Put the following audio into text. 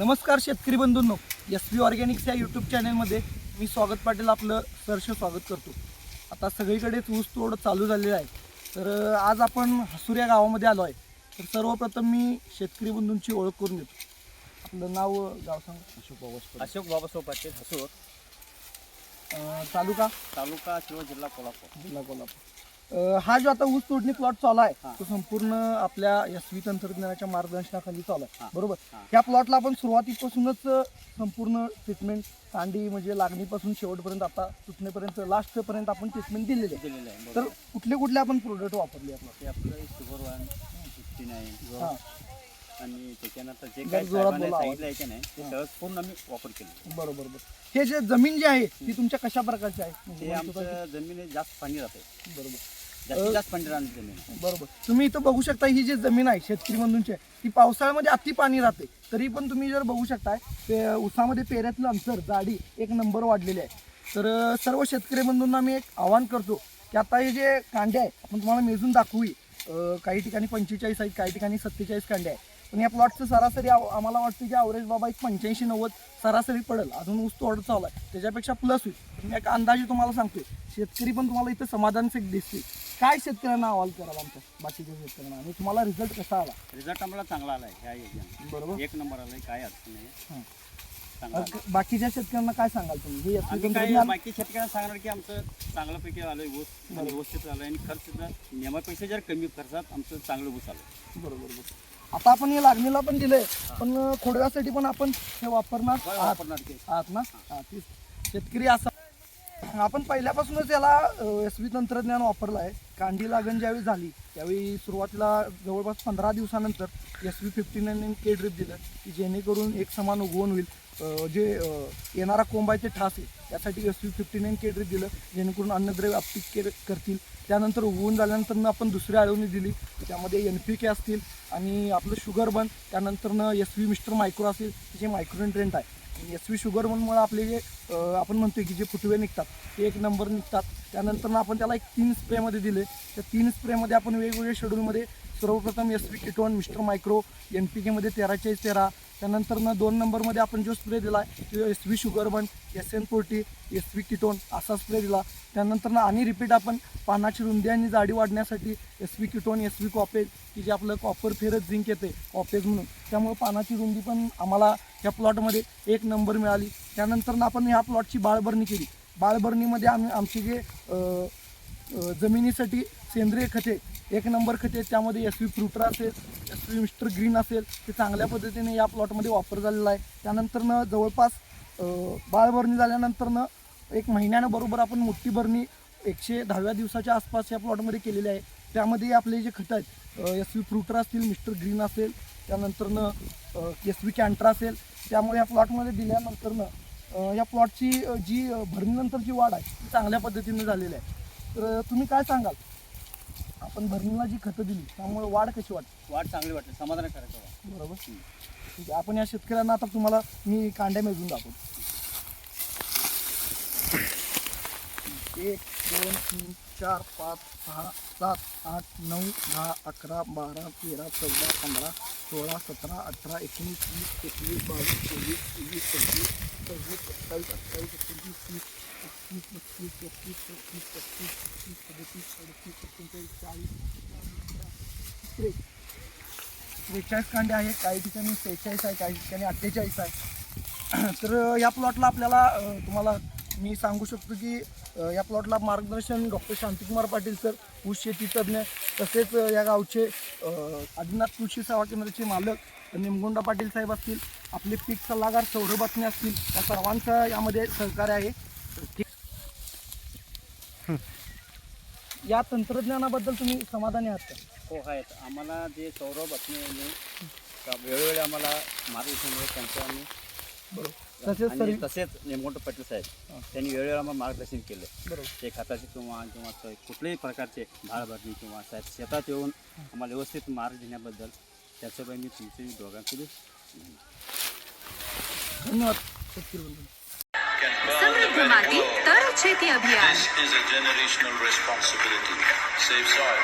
नमस्कार शेतकरी बंधूंनो एस पी ऑर्गॅनिक्स या यूट्यूब चॅनलमध्ये मी स्वागत पाटील आपलं सहर्ष स्वागत करतो. आता सगळीकडेच ऊस तोड चालू झालेलं आहे. तर आज आपण हसूर या गावामध्ये आलो आहे. तर सर्वप्रथम मी शेतकरी बंधूंची ओळख करून देतो. आपलं नाव गाव सांग. अशोक बाबा अशोक बाबासाहेब पाटील हसूर. तालुका? तालुका किंवा जिल्हा कोल्हापूर. जिल्हा कोल्हापूर. हा जो आता ऊस तोडणी प्लॉट चालू आहे. तो संपूर्ण आपल्या एस व्ही तंत्रज्ञानाच्या मार्गदर्शनाखाली चालू आहे. बरोबर. या प्लॉटला आपण सुरुवातीपासूनच संपूर्ण ट्रीटमेंट कांडी म्हणजे लागणीपासून शेवटपर्यंत आता तुटणेपर्यंत लास्टपर्यंत आपण ट्रीटमेंट दिलेली आहे. तर. कुठले कुठले आपण प्रोडक्ट वापरले आपलं आणि त्याच्यानंतर जे जरा काही जोरात साहेबांनी बोला आवाज. सांगितलं आहे की नाही ते सगळं पूर्ण आम्ही वापर केलं. बरोबर बरोबर. हे जे जमीन जी आहे ती तुमच्या कशा प्रकारची आहे? म्हणजे आमचं जमिनीत जास्त पाणी राहते का? बरोबर. जास्तीत जास्त जमीन. बरोबर. तुम्ही इथं बघू शकता ही जी जमीन आहे शेतकरी बंधूंची आहे, ती पावसाळ्यामध्ये अति पाणी राहते. तरी पण तुम्ही जर बघू शकताय ते उसामध्ये पेऱ्यातलं अंतर जाडी एक नंबर वाढलेली आहे. तर अं, सर्व शेतकरी बंधूंना मी एक आवाहन करतो की आता हे जे कांडे आहे आपण तुम्हाला मेजून दाखवू काही ठिकाणी पंचेचाळीस आहेत काही ठिकाणी सत्तेचाळीस कांडे आहे पण या प्लॉटचं सरासरी आव- आम्हाला वाटतं की अवरेज बाबा एक पंच्याऐंशी नव्वद सरासरी पडेल. अजून ऊस तोड चालू आहे. त्याच्यापेक्षा प्लस होईल. मी एक अंदाजे तुम्हाला सांगतोय शेतकरी पण तुम्हाला इथं समाधानच दिसतील. काय शेतकऱ्यांना अहवाल कराल आमच्या बाकीच्या शेतकऱ्यांना? आणि तुम्हाला रिझल्ट कसा आला? रिझल्ट आम्हाला चांगला आला आहे ह्या योजनेत बरोबर. एक नंबर आलाय काय अडचण नाही. हां. चांगला आलाय. अग- बाकीच्या शेतकऱ्यांना काय सांगाल तुम्ही? हे यातलं आम्ही काय तंत्रज्ञान बाकी शेतकऱ्यांना सांगणार की आमचं चांगल्यापैकी आलोय ऊस आणि व्यवस्थित आलोय आणि खर्च सुद्धा नियमापेक्षा जर कमी खर्चात आमचं चांगलं ऊस आलं बरोबर बरोबर. आता आपण हे लागणीला पण दिलंय पण खोडव्यासाठी पण आपण हे वापरणार आहात वापरणार ते आहात ना? हा तीच. शेतकरी असा आपण पहिल्यापासूनच याला एस व्ही तंत्रज्ञान वापरलं आहे. कांडी लागण ज्यावेळी झाली त्यावेळी सुरुवातीला जवळपास पंधरा दिवसानंतर S V fifty nine K drip दिलं की जेणेकरून एक समान उगवण होईल. जे अं, येणारा कोंबायचे ठास आहे त्यासाठी S V fifty nine K drip दिलं जेणेकरून अन्नद्रव्य आपटिक के करतील. त्यानंतर उगवून झाल्यानंतर आपण दुसरी आळवणी दिली त्यामध्ये एन पी के असतील आणि आपलं शुगर बन त्यानंतरनं एस व्ही मिस्टर मायक्रो असेल जे मायक्रोन्युट्रेंट आहे. एस व्ही शुगर म्हणून आपले जे आपण म्हणतोय की जे फुटवे निघतात ते एक नंबर निघतात. त्यानंतर आपण त्याला एक तीन स्प्रेमध्ये दिले. त्या तीन स्प्रेमध्ये आपण वेगवेगळ्या शेड्यूलमध्ये सर्वप्रथम एस व्ही किटोन मिस्टर मायक्रो एन पी केमध्ये तेरा चाळीस तेरा. त्यानंतरनं दोन नंबरमध्ये आपण जो स्प्रे दिला तो S V शुगरबन S N forty S V ketone असा स्प्रे दिला. त्यानंतरनं आणि रिपीट आपण पानाची रुंदी आणि जाडी वाढण्यासाठी एस व्ही किटोन एस व्ही कॉपेज की जे आपलं कॉपर फेरत झिंक येते कॉपेज म्हणून. त्यामुळे पानाची रुंदी पण आम्हाला या प्लॉटमध्ये एक नंबर मिळाली. त्यानंतरनं आपण ह्या प्लॉटची बाळभरणी केली. बाळभरणीमध्ये आम्ही आमचे जे जमिनीसाठी सेंद्रिय खते एक नंबर खते त्यामध्ये एस व्ही फ्रुटर असेल एस व्ही मिस्टर ग्रीन असेल ते चांगल्या पद्धतीने या प्लॉटमध्ये वापर झालेला आहे. त्यानंतरनं जवळपास बाळभरणी झाल्यानंतरनं एक महिन्यानं बरोबर आपण मोठी भरणी एकशे दहाव्या दिवसाच्या आसपास या प्लॉटमध्ये केलेली आहे. त्यामध्ये आपले जे खतं आहेत एस व्ही फ्रुटर असतील मिस्टर ग्रीन असेल त्यानंतरनं एस व्ही कॅन्ट्रा असेल त्यामुळे या प्लॉटमध्ये दिल्यानंतरनं या प्लॉटची जी अं, भरणीनंतरची वाढ आहे ती चांगल्या पद्धतीने झालेली आहे. तर तुम्ही काय सांगाल? आपण भरणीला जी खतं दिली त्यामुळे वाढ कशी वाटते? वाट चांगली वाटते समाधान करायचं बरोबर. ठीक आहे आपण या शेतकऱ्यांना आता तुम्हाला मी कांड्या मेजून दाखवतो. एक दोन तीन चार पाच सहा सात आठ नऊ दहा अकरा बारा तेरा चौदा पंधरा सोळा सतरा अठरा एकोणीस वीस एकवीस बावीस तेवीस चोवीस पंचवीस सव्वीस सत्तावीस अठ्ठावीस एकोणतीस तीस एकतीस बत्तीस तेहतीस चौतीस पस्तीस छत्तीस सदतीस अडतीस एकोणचाळीस चाळीस त्रेचाळीस. त्रेचाळीस कांडे आहे काही ठिकाणी सेहेचाळीस आहे काही ठिकाणी अठ्ठेचाळीस आहे. तर या प्लॉटला आपल्याला तुम्हाला मी सांगू शकतो की या प्लॉटला मार्गदर्शन डॉक्टर शांतिकुमार पाटील सर ऊस शेती तज्ज्ञ तसेच या गावचे आदिनाथ कृषी सेवा केंद्राचे मालक निमगोंडा पाटील साहेब असतील आपले पीक सल्लागार सौरभ बातमी असतील या सर्वांचं यामध्ये सहकार्य आहे. या तंत्रज्ञानाबद्दल तुम्ही समाधानी आहात का? हो आहेत. आम्हाला जे सौरभ का वेळोवेळी आम्हाला मार्गदर्शन त्यांचं आम्ही बरोबर. तसेच आणि तरी तसेच नेमोट पाटील साहेब हां. त्यांनी वेळोवेळी आम्हाला मार्गदर्शन केलं बरोबर ते खताचे किंवा किंवा ते कुठल्याही प्रकारचे भाळ भरणी किंवा साहेब शेतात येऊन आम्हाला व्यवस्थित मार्ग देण्याबद्दल त्याच्यामुळे मी तुमचे दोघांकडे धन्यवाद शेतकरी बंधू સમૃદ્ધ માટી તર છેતી અભિયાન This is a generational responsibility. Save soil.